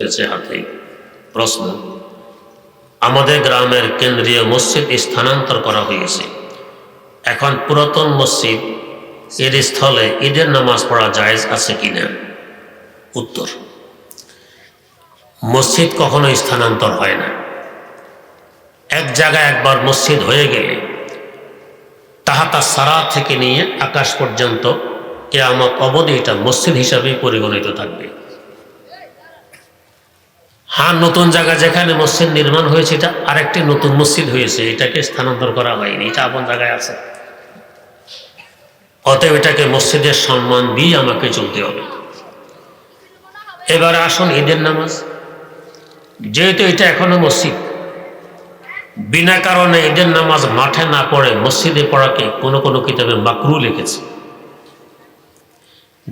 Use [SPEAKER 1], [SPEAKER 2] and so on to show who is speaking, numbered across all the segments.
[SPEAKER 1] এসেছে হাতে। প্রশ্ন, আমাদের গ্রামের কেন্দ্রীয় মসজিদ স্থানান্তর করা হয়েছে। এখন পুরাতন মসজিদ, এর স্থলে ঈদের নামাজ পড়া জায়েজ আছে কিনা? উত্তর, মসজিদ কখনো স্থানান্তর হয় না। এক জায়গায় একবার মসজিদ হয়ে গেলে, তাহা তার সারা থেকে নিয়ে আকাশ পর্যন্ত কেয়ামত অবধি এটা মসজিদ হিসাবেই পরিগণিত থাকবে। হ্যাঁ নতুন জায়গা যেখানে মসজিদ নির্মাণ হয়েছে, এটা আরেকটি নতুন মসজিদ হয়েছে, এটাকে স্থানান্তর করা হয়নি, এটা আপন জায়গায় আছে। অতএব এটাকে মসজিদের সম্মান দিয়ে আমাকে চলতে হবে। এবার আসুন ঈদের নামাজ। যেহেতু এটা এখনও মসজিদ, বিনা কারণে ঈদের নামাজ মাঠে না পড়ে মসজিদে পড়াকে কোনো কোনো কিতাবে মাকরু লিখেছে।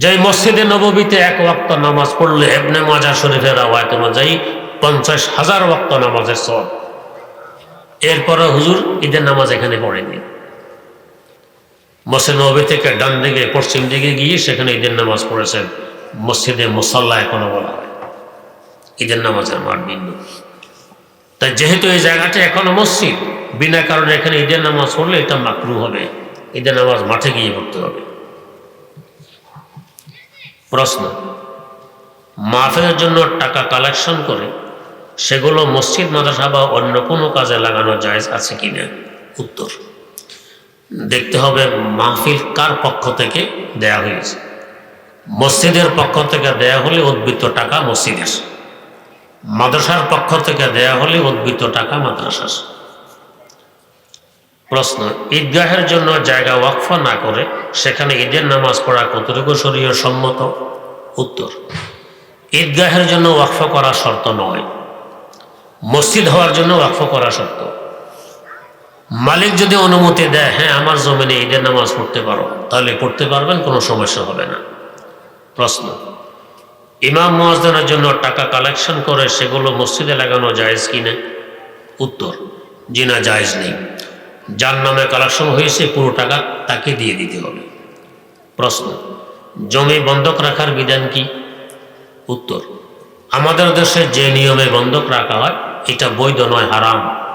[SPEAKER 1] যে মসজিদে নববীতে এক ওয়াক্ত নামাজ পড়লে এবনে মাজা শরীফের আওয়ায়ত অনুযায়ী পঞ্চাশ হাজার ওয়াক্ত নামাজের সব এরপর হুজুর ঈদের নামাজ এখানে পড়েনি। মসজিদ নবী থেকে ডান দিকে, পশ্চিম দিকে গিয়ে সেখানে ঈদের নামাজ পড়েছেন। মসজিদে মুসাল্লা এখনও বলা হয়। ঈদের নামাজের মাঠ বিন্দু তাই যেহেতু এই জায়গাটা এখনও মসজিদ, বিনা কারণে এখানে ঈদের নামাজ পড়লে এটা মাকরু হবে। ঈদের নামাজ মাঠে গিয়ে পড়তে হবে। প্রশ্ন, মাহফিলের জন্য টাকা কালেকশন করে সেগুলো মসজিদ, মাদ্রাসা বা অন্য কোনো কাজে লাগানো জায়েজ আছে কি না উত্তর। দেখতে হবে মাহফিল কার পক্ষ থেকে দেয়া হয়েছে। মসজিদের পক্ষ থেকে দেয়া হলে উদ্বৃত্ত টাকা মসজিদের। মাদ্রাসার পক্ষ থেকে দেয়া হলে উদ্বৃত্ত টাকা মাদ্রাসার। প্রশ্ন, ঈদগাহের জন্য জায়গা ওয়াকফা না করে সেখানে ঈদের নামাজ পড়া কতটুকু শরীয় সম্মত উত্তর, ঈদগাহের জন্য ওয়াকফা করা শর্ত নয়। মসজিদ হওয়ার জন্য ওয়াকফা করা শর্ত মালিক যদি অনুমতি দেয় হ্যাঁ আমার জমিনে ঈদের নামাজ পড়তে পারো, তাহলে পড়তে পারবেন, কোনো সমস্যা হবে না। প্রশ্ন। ইমাম মোয়াজদানের জন্য টাকা কালেকশন করে সেগুলো মসজিদে লাগানো জায়েজ কিনা উত্তর, জি না, জায়েজ নেই। যার নামে কালেকশন হয়েছে, পুরো টাকা তাকে দিয়ে দিতে হবে। প্রশ্ন, জমি বন্ধক রাখার বিধান কি? উত্তর, আমাদের দেশে যে নিয়মে বন্ধক রাখা হয় এটা বৈধ নয়, হারাম।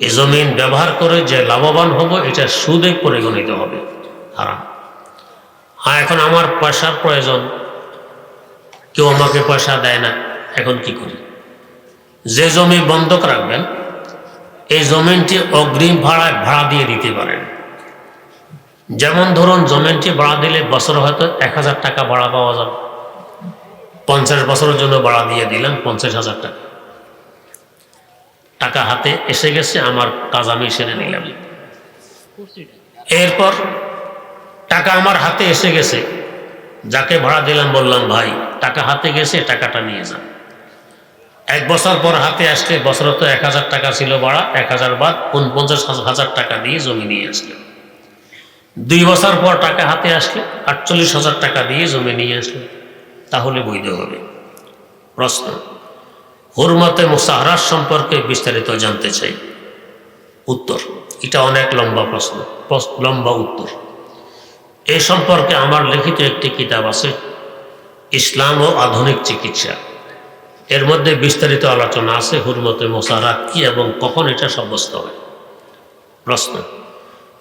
[SPEAKER 1] এ জমিন ব্যবহার করে যে লাভবান হব, এটা সুদে পরিগণিত হবে, হারাম। হ্যাঁ এখন আমার পয়সার প্রয়োজন। কেউ আমাকে পয়সা দেয় না, এখন কি করি? যে জমি বন্ধক রাখবেন, এই জমিনটি অগ্রিম ভাড়ায় ভাড়া দিয়ে দিতে পারেন। যেমন ধরুন, জমিনটি ভাড়া দিলে বছর হয়তো এক হাজার টাকা ভাড়া পাওয়া যাবে। পঞ্চাশ বছরের জন্য ভাড়া দিয়ে দিলাম পঞ্চাশ হাজার টাকা। টাকা হাতে এসে গেছে, আমার কাজ আমি সেরে নিলাম। এরপর টাকা আমার হাতে এসে গেছে। যাকে ভাড়া দিলাম, বললাম, ভাই, টাকা হাতে গেছে, টাকাটা নিয়ে যান এক বছর পর হাতে আসলে বছরে তো এক হাজার টাকা ছিল ভাড়া, এক হাজার বাদ পঞ্চাশ হাজার টাকা দিয়ে জমি নিয়ে আসলে। দুই বছর পর টাকা হাতে আসলে, আটচল্লিশ হাজার টাকা দিয়ে জমি নিয়ে আসলে। তাহলে বৈধ হবে। প্রশ্ন হুরমতে মুসাহারার সম্পর্কে বিস্তারিত জানতে চাই। উত্তর। এটা অনেক লম্বা প্রশ্ন। লম্বা উত্তর। এই সম্পর্কে আমার লিখিত একটি কিতাব আছে, ইসলাম ও আধুনিক চিকিৎসা। এর মধ্যে বিস্তারিত আলোচনা আছে হুরমতে মোসারা কি এবং কখন এটা সাব্যস্ত হয়। প্রশ্ন,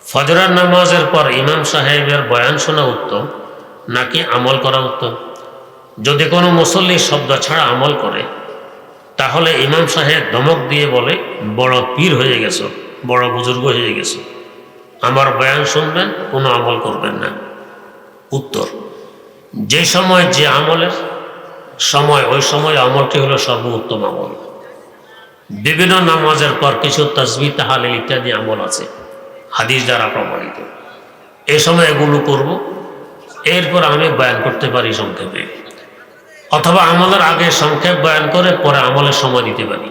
[SPEAKER 1] ফজরার নামাজের পর ইমাম সাহেবের বয়ান শোনা উত্তম, নাকি আমল করা উত্তম? যদি কোনো মুসল্লি শব্দ ছাড়া আমল করে তাহলে ইমাম সাহেব ধমক দিয়ে বলে, বড় পীর হয়ে গেছো, বড় বুজুর্গ হয়ে গেছো। আমার বয়ান শুনবেন, কোনো আমল করবেন না। উত্তর, যে সময় যে আমলের সময়, ওই সময় আমলটি হলো সর্বোত্তম আমল। বিভিন্ন নামাজের পর কিছু তসবি, তাহালিল ইত্যাদি আমল আছে, হাদিস দ্বারা প্রমাণিত। এই সময় এগুলো করব, এরপর আমি বয়ান করতে পারি সংক্ষেপে। অথবা আমলের আগে সংক্ষেপ বয়ান করে, পরে আমলের সময় দিতে পারি।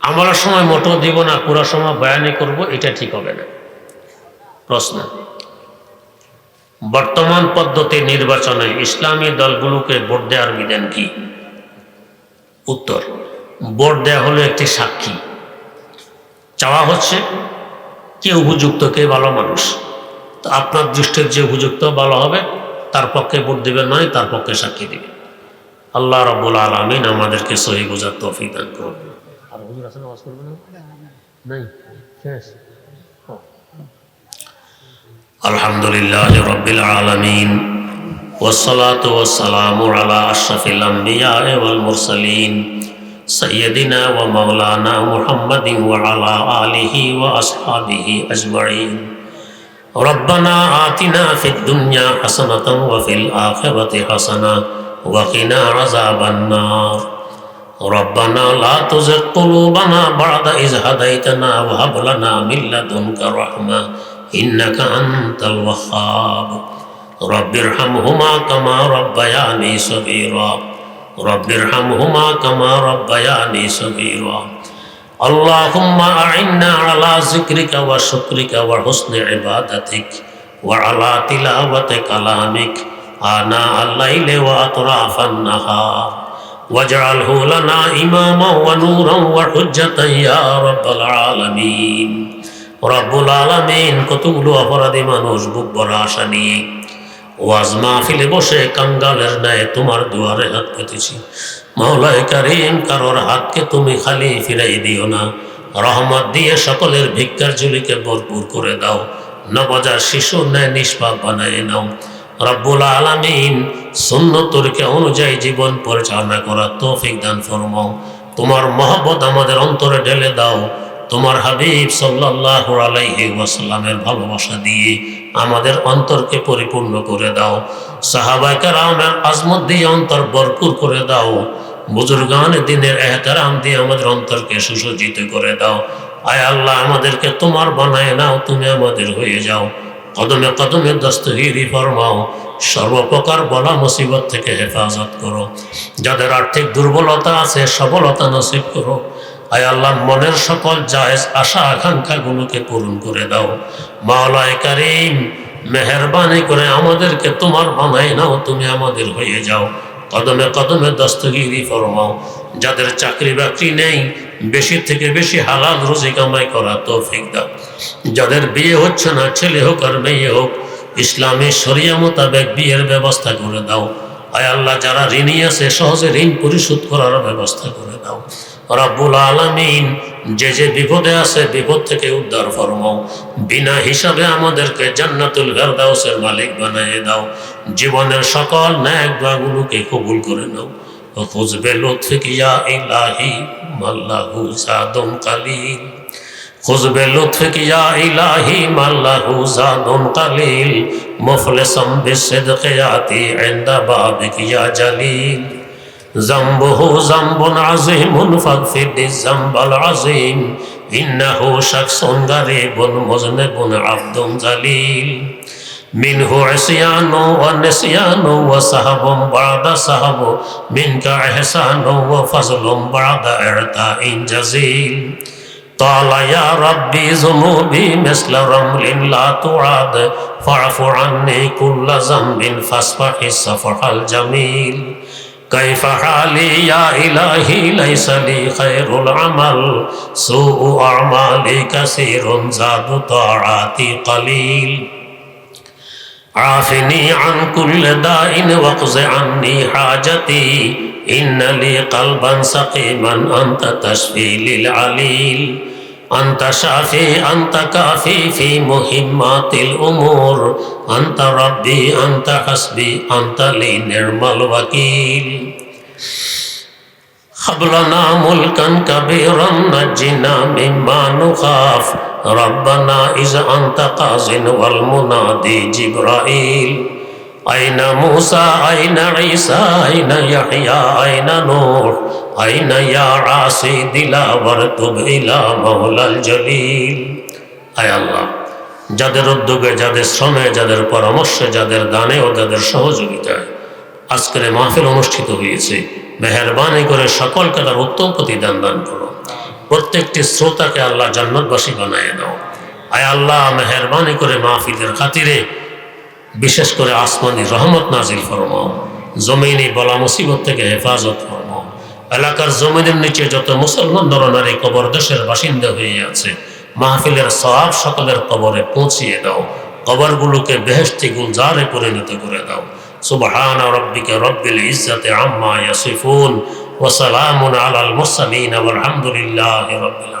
[SPEAKER 1] আমলের সময় মোটো দিব না, পুরো সময় বয়ানই করব, এটা ঠিক হবে না। প্রশ্ন। বর্তমান পদ্ধতি নির্বাচনে ইসলামী দলগুলোকে ভোট দেওয়ার বিধান কি? উত্তর, ভোট দেওয়া হলো একটি সাক্ষী। চাওয়া হচ্ছে, কে উপযুক্ত, কে ভালো মানুষ। আপনার দৃষ্টির যে উপযুক্ত, ভালো হবে, তার পক্ষে ভোট দেবেন মানে তার পক্ষে সাক্ষী দেবেন। আল্লাহ রব্বুল আলমিন আমাদেরকে সহি বোঝার তৌফিক দান করুন আর হুজুর আসলে ওয়াজ করবে না নাই শেষ الحمد لله رب العالمين والصلاة والسلام على أشرف الأنبياء والمرسلين سيدنا ومولانا محمد وعلى آله وأصحابه أجمعين ربنا آتنا في الدنيا حسنة وفي الآخرة حسنة وقنا عذاب النار ربنا لا تزغ قلوبنا بعد إذ هديتنا وهب لنا من لدنك رحمة إنك أنت الوهاب رب ارحمهما كما ربياني صغيرا رب ارحمهما كما ربياني صغيرا اللهم أعنا على ذكرك وشكرك وحسن عبادتك وعلى تلاوة كلامك آناء الليل وأطراف النهار واجعله لنا إماما ونورا وحجة يا رب العالمين রব্বুল আলমিন কতগুলো অপরাধী মানুষ বুক ভরা আশা নিয়ে ওয়াজ মাহফিলে বসে কাঙ্গালের ন্যায় তোমার দুয়ারে হাত পেতেছি মাওলায় কারিম কারোর হাতকে তুমি খালি ফিরাই দিও না রহমত দিয়ে সকলের ভিক্ষার ঝুলিকে ভরপুর করে দাও নবজার শিশু ন্যায় নিষ্পাপ বানায় নাও রব্বুল আলমিন সুন্নতরকে অনুযায়ী জীবন পরিচালনা করা তৌফিক দান ফরমাও। তোমার মহব্বত আমাদের অন্তরে ঢেলে দাও। তোমার হাবিব সাল্লাহ আলাইহি ওয়াসাল্লামের ভালোবাসা দিয়ে আমাদের অন্তরকে পরিপূর্ণ করে দাও। সাহাবাইকার আমার আজমত দিয়ে অন্তর ভরপুর করে দাও। বুজুর্গান দিনের এহতারাম দিয়ে আমাদের অন্তরকে সুসজ্জিত করে দাও। আয় আল্লাহ, আমাদেরকে তোমার বানায় নাও, তুমি আমাদের হয়ে যাও। কদমে কদমে দস্তগিরি ফরমাও। সর্বপ্রকার বলা মুসিবত থেকে হেফাজত করো। যাদের আর্থিক দুর্বলতা আছে, সবলতা নসিব করো। আয় আল্লাহ মনের সকল জায়েজ আশা আকাঙ্ক্ষাগুলোকে পূরণ করে দাও। মাওলায় কারিম, মেহরবানি করে আমাদেরকে তোমার বানাই নাও, তুমি আমাদের হয়ে যাও। কদমে কদমে দস্তগিরি ফরমাও। যাদের চাকরি বাকরি নেই, বেশি থেকে বেশি হালাল রুজি কামাই করা তৌফিক দাও। যাদের বিয়ে হচ্ছে না, ছেলে হোক আর মেয়ে হোক, ইসলামী শরিয়া মোতাবেক বিয়ের ব্যবস্থা করে দাও। আয় আল্লাহ, যারা ঋণী আছে, সহজে ঋণ পরিশোধ করার ব্যবস্থা করে দাও। রব্বুল আলমিন যে যে বিপদে আছে, বিপদ থেকে উদ্ধার ফরমাও। বিনা হিসাবে আমাদেরকে জান্নাতুল ফেরদাউসের মালিক বানিয়ে দাও। জীবনের সকল ন্যাক দোয়াগুলোকে কবুল করে নাও। খুঁজবে লুৎফিক ইয়া ইলাহি মাল্লাহু জাদুন কালিল খুজবে লুৎফিক ইলাহি মাল্লাহু জাদুন কালিল? মুফলিসাম বিসিদকি ইয়াতি ইনদা বাবিক জালিল। জামবুহু জামবুন আযীমুন ফাগফির লিজামবাল আযীম। ইন্নাহু শাখসুন গারিবুন মুজনিবুন আবদুন জালিল। মিনহু আসিয়ানো ওয়া নিসিয়ানো ওয়া সাহাবুম বাদা সাহাবু। মিনকা ইহসানো ওয়া ফাজলুম বাদা ইরতা ইন জাযীল। قال يا ربي ذنوبي مثل رمل لا تعاد. فاعف عني كل ذنب فاصفح الصفح الجميل. كيف حالي يا إلهي؟ ليس لي خير العمل. سوء أعمالي كثير زاد طاعاتي قليل. عافني عن كل داء واقض عني حاجتي. إن لي قلبا سقيما أنت تشفي للعليل. أنت شافي أنت كافي في مهمات الأمور. أنت ربي أنت حسبي أنت لي نعم الوكيل. هب لنا ملكا كبيرا نجنا مما نخاف. ربنا إذا أنت قاز والمنادي جبرائيل. أين موسى؟ أين عيسى؟ أين يحيى؟ أين نوح؟ যাদের উদ্যোগে, যাদের শ্রমে, যাদের পরামর্শে, যাদের দানে ও যাদের সহযোগিতায় আজকের মাহফিল অনুষ্ঠিত হয়েছে। মেহরবানি করে সকলকে তার উত্তম প্রতিদান দান করো। প্রত্যেকটি শ্রোতাকে আল্লাহ জান্নাতবাসী বানিয়ে দাও আয় আল্লাহ, মেহরবানি করে মাহফিলের খাতিরে বিশেষ করে আসমানি রহমত নাজিল ফরমাও। জমিনে বলা মুসিবত থেকে হেফাজত করো এলাকার জমিনের নিচে যত মুসলমান নরনারী কবর দেশের বাসিন্দা হয়ে আছে, মাহফিলের সব সকলের কবরে পৌঁছিয়ে দাও। কবরগুলোকে বেহেস্তি গুলজারে পরিণত করে দাও। সুবহান রব্বিকা রব্বিল ইজ্জাতে আম্মা ইয়াসিফুন, ওয়া সালামুন আলাল মুরসালিন ওয়াল হামদুলিল্লাহি রাব্বিল